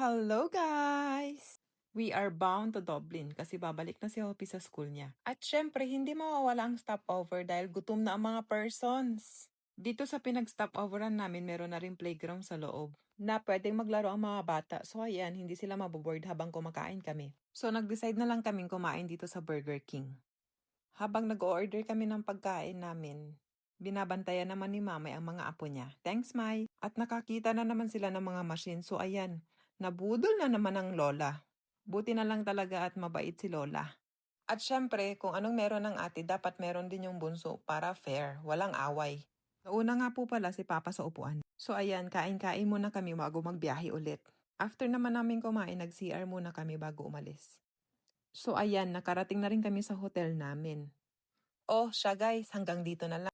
Hello guys! We are bound to Dublin kasi babalik na si Hopi sa school niya. At syempre, hindi mawawala ang stopover dahil gutom na ang mga persons. Dito sa pinag-stopoveran namin, meron na rin playground sa loob na pwedeng maglaro ang mga bata. So ayan, hindi sila maboboard habang kumakain kami. So nag-decide na lang kaming kumain dito sa Burger King. Habang nag-order kami ng pagkain namin, binabantayan naman ni Mamay ang mga apo niya. Thanks, Mai. At nakakita na naman sila ng mga machine. So ayan, nabudol na naman ang Lola. Buti na lang talaga at mabait si Lola. At syempre, kung anong meron ng ate, dapat meron din yung bunso para fair, walang away. Nauna nga po pala si Papa sa upuan. So ayan, kain-kain muna kami bago magbiyahe ulit. After naman namin kumain, nag-CR muna kami bago umalis. So ayan, nakarating na rin kami sa hotel namin. Oh, siya guys, hanggang dito na lang.